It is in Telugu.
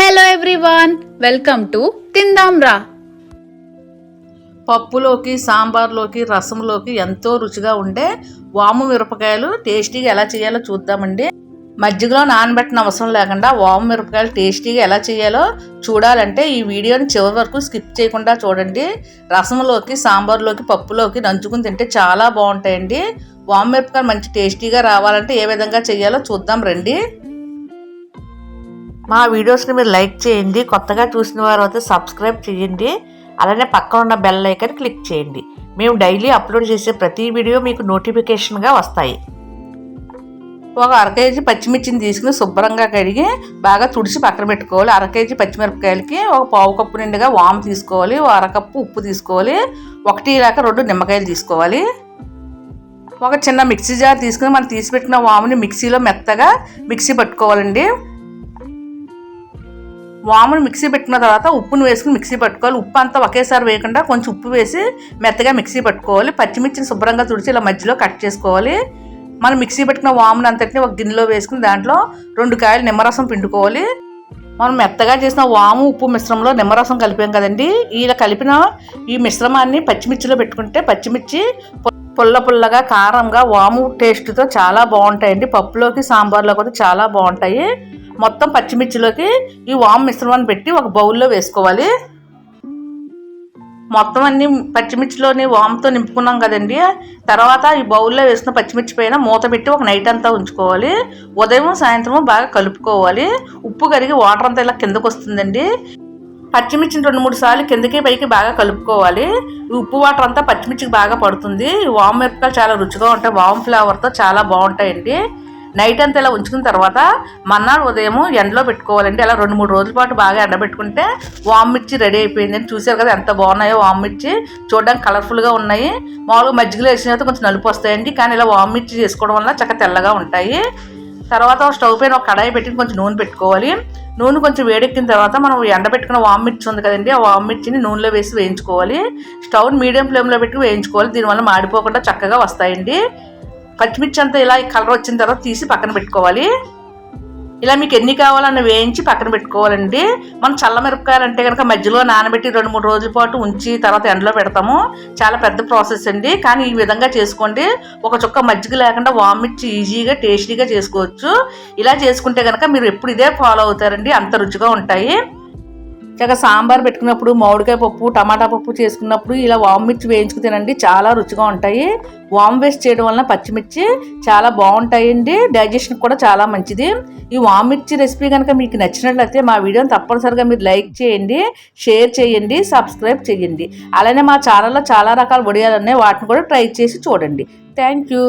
హలో ఎవ్రీవన్ వెల్కమ్ టు తిందాం రా పప్పులోకి సాంబార్లోకి రసంలోకి ఎంతో రుచిగా ఉండే వాము మిరపకాయలు టేస్టీగా ఎలా చేయాలో చూద్దామండి. మజ్జిగలో నానబెట్టిన అవసరం లేకుండా వాము మిరపకాయలు టేస్టీగా ఎలా చేయాలో చూడాలంటే ఈ వీడియోని చివరి వరకు స్కిప్ చేయకుండా చూడండి. రసంలోకి సాంబార్లోకి పప్పులోకి నంచుకుని తింటే చాలా బాగుంటాయండి. వాము మిరపకాయలు మంచి టేస్టీగా రావాలంటే ఏ విధంగా చేయాలో చూద్దాం రండి. మా వీడియోస్ని మీరు లైక్ చేయండి కొత్తగా చూసిన వారు అయితే సబ్స్క్రైబ్ చేయండి అలానే పక్కన ఉన్న బెల్ ఐకన్ క్లిక్ చేయండి. మేము డైలీ అప్లోడ్ చేసే ప్రతి వీడియో మీకు నోటిఫికేషన్గా వస్తాయి. ఒక అర కేజీ పచ్చిమిర్చిని తీసుకుని శుభ్రంగా కడిగి బాగా తుడిచి పక్కన పెట్టుకోవాలి. అర కేజీ పచ్చిమిరపకాయలకి ఒక పావు కప్పు నిండుగా వాము తీసుకోవాలి. ఒక అరకప్పు ఉప్పు తీసుకోవాలి. ఒకటి లేక రెండు నిమ్మకాయలు తీసుకోవాలి. ఒక చిన్న మిక్సీ జార్ తీసుకుని మనం తీసి పెట్టిన వాముని మిక్సీలో మెత్తగా మిక్సీ పట్టుకోవాలండి. వామును మిక్సీ పెట్టిన తర్వాత ఉప్పును వేసుకుని మిక్సీ పట్టుకోవాలి. ఉప్పు అంతా ఒకేసారి వేయకుండా కొంచెం ఉప్పు వేసి మెత్తగా మిక్సీ పట్టుకోవాలి. పచ్చిమిర్చిని శుభ్రంగా తుడిచి ఇలా మధ్యలో కట్ చేసుకోవాలి. మనం మిక్సీ పెట్టిన వామును అంతటిని ఒక గిన్నెలో వేసుకుని దాంట్లో రెండు కాయలు నిమ్మరసం పిండుకోవాలి. మనం మెత్తగా చేసిన వాము ఉప్పు మిశ్రమంలో నిమ్మరసం కలిపాం కదండి. ఇలా కలిపిన ఈ మిశ్రమాన్ని పచ్చిమిర్చిలో పెట్టుకుంటే పచ్చిమిర్చి పుల్ల పుల్లగా కారంగా వాము టేస్ట్తో చాలా బాగుంటాయండి. పప్పులోకి సాంబార్లో కూడా చాలా బాగుంటాయి. మొత్తం పచ్చిమిర్చిలోకి ఈ వామ్ మిశ్రమాన్ని పెట్టి ఒక బౌల్లో వేసుకోవాలి. మొత్తం అన్ని పచ్చిమిర్చిలోని వామ్తో నింపుకున్నాం కదండి. తర్వాత ఈ బౌల్లో వేసిన పచ్చిమిర్చి పైన మూత పెట్టి ఒక నైట్ అంతా ఉంచుకోవాలి. ఉదయం సాయంత్రం బాగా కలుపుకోవాలి. ఉప్పు కరిగి వాటర్ అంతా ఇలా కిందకు వస్తుందండి. పచ్చిమిర్చిని రెండు మూడు సార్లు కిందకి పైకి బాగా కలుపుకోవాలి. ఉప్పు వాటర్ అంతా పచ్చిమిర్చికి బాగా పడుతుంది. వామ్ మిరపకాయలు చాలా రుచిగా ఉంటాయి. వామ్ ఫ్లేవర్తో చాలా బాగుంటాయండి. నైట్ అంతా ఇలా ఉంచుకున్న తర్వాత మన్నాడు ఉదయం ఎండలో పెట్టుకోవాలండి. అలా రెండు మూడు రోజుల పాటు బాగా ఎండబెట్టుకుంటే వామిర్చి మిర్చి రెడీ అయిపోయిందని చూసారు కదా ఎంత బాగున్నాయో వామిర్చి చూడడానికి కలర్ఫుల్గా ఉన్నాయి. మామూలుగా మజ్జిగలో వేసిన తర్వాత కొంచెం నలుపు వస్తాయండి. కానీ ఇలా వామిర్చి చేసుకోవడం వల్ల చక్కగా తెల్లగా ఉంటాయి. తర్వాత స్టవ్ పైన ఒక కడాయి పెట్టి కొంచెం నూనె పెట్టుకోవాలి. నూనె కొంచెం వేడెక్కిన తర్వాత మనం ఎండబెట్టుకున్న వామిర్చి ఉంది కదండి. ఆ వామ్ నూనెలో వేసి వేయించుకోవాలి. స్టవ్ మీడియం ఫ్లేమ్లో పెట్టి వేయించుకోవాలి. దీనివల్ల మాడిపోకుండా చక్కగా వస్తాయండి. పచ్చిమిర్చి అంతా ఇలా కలర్ వచ్చిన తర్వాత తీసి పక్కన పెట్టుకోవాలి. ఇలా మీకు ఎన్ని కావాలన్న వేయించి పక్కన పెట్టుకోవాలండి. మనం చల్ల మిరపకాయలు అంటే కనుక మధ్యలో నానబెట్టి రెండు మూడు రోజుల పాటు ఉంచి తర్వాత ఎండలో పెడతాము. చాలా పెద్ద ప్రాసెస్ అండి. కానీ ఈ విధంగా చేసుకోండి. ఒక చుక్క మజ్జిగ లేకుండా వామిచ్చి ఈజీగా టేస్టీగా చేసుకోవచ్చు. ఇలా చేసుకుంటే కనుక మీరు ఎప్పుడు ఇదే ఫాలో అవుతారండి. అంత రుచిగా ఉంటాయి. చక్కగా సాంబార్ పెట్టుకున్నప్పుడు మామిడికాయ పప్పు టమాటా పప్పు చేసుకున్నప్పుడు ఇలా వామిర్చి వేయించుకు తినండి. చాలా రుచిగా ఉంటాయి. వామ్ వేస్ట్ చేయడం వలన పచ్చిమిర్చి చాలా బాగుంటాయండి. డైజెషన్ కూడా చాలా మంచిది. ఈ వామిర్చి రెసిపీ కనుక మీకు నచ్చినట్లయితే మా వీడియోని తప్పనిసరిగా మీరు లైక్ చేయండి షేర్ చేయండి సబ్స్క్రైబ్ చేయండి. అలానే మా ఛానల్లో చాలా రకాల వడియాలు ఉన్నాయి. వాటిని కూడా ట్రై చేసి చూడండి. Thank you.